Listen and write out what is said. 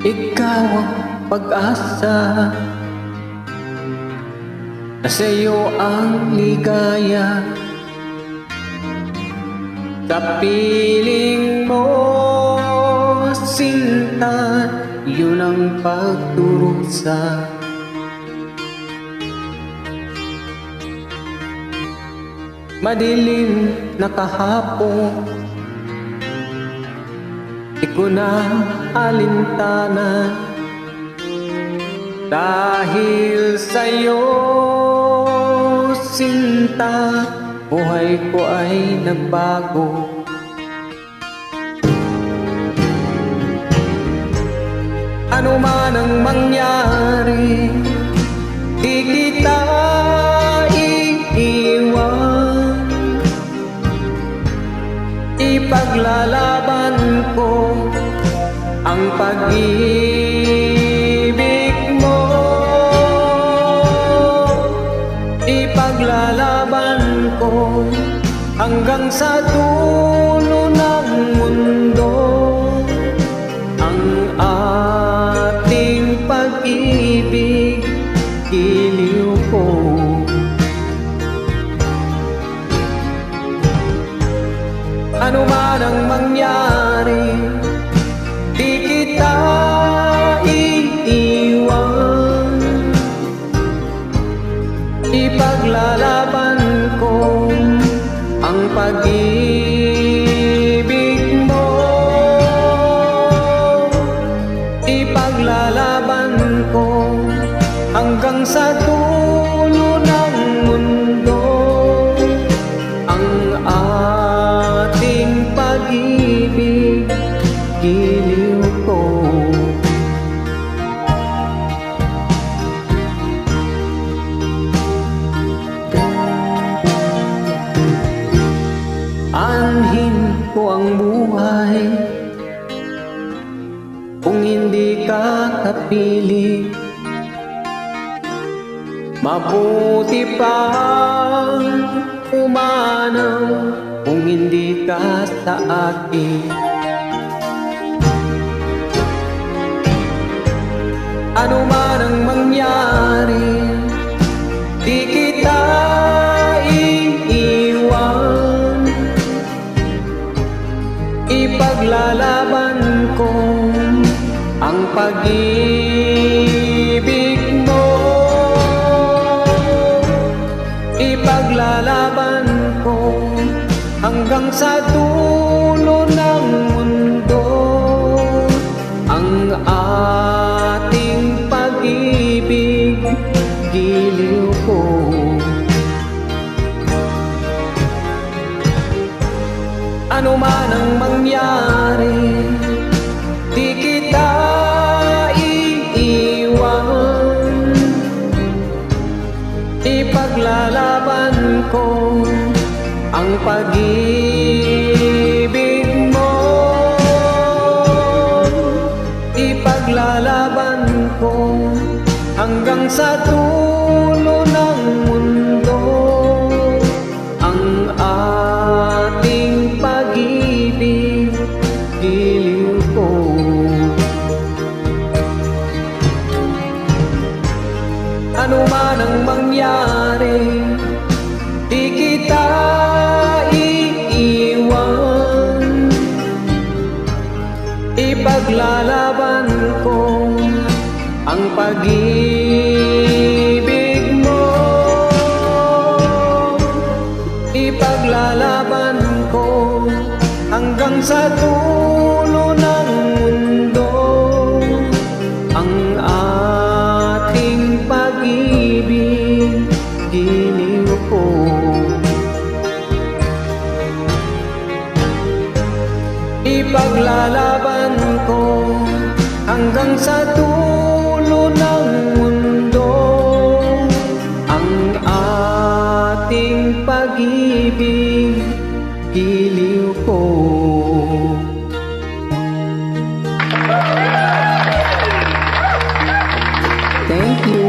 Ikaw ang pag-asa Na sa'yo ang ligaya. Sa piling mo Sinta Yun ang pagdurusa Madilim na kahapon Di ko na alintana. Dahil sa'yo sinta Buhay ko ay nagbago. Ano man ang mangyari Di kita iiwan. Ang pag-ibig mo Ipaglalaban ko hanggang sa dulo ko ang buhay. Kung hindi ka kapili Mabuti pang umanaw Kung hindi ka sa akin. Ano man ang mangyari Di kita iiwan Ipaglalaban ko ang pag-ibig sa dulo ng mundo Ang ating pag-ibig giliw ko. Ano man ang mangyari Di kita iiwan Ipaglalaban ko pag-ibig mo. Ipaglalaban ko Hanggang sa dulo ipaglalaban ko hanggang sa dulo ng mundo. Ang ating pag-ibig giliw ko. Thank you.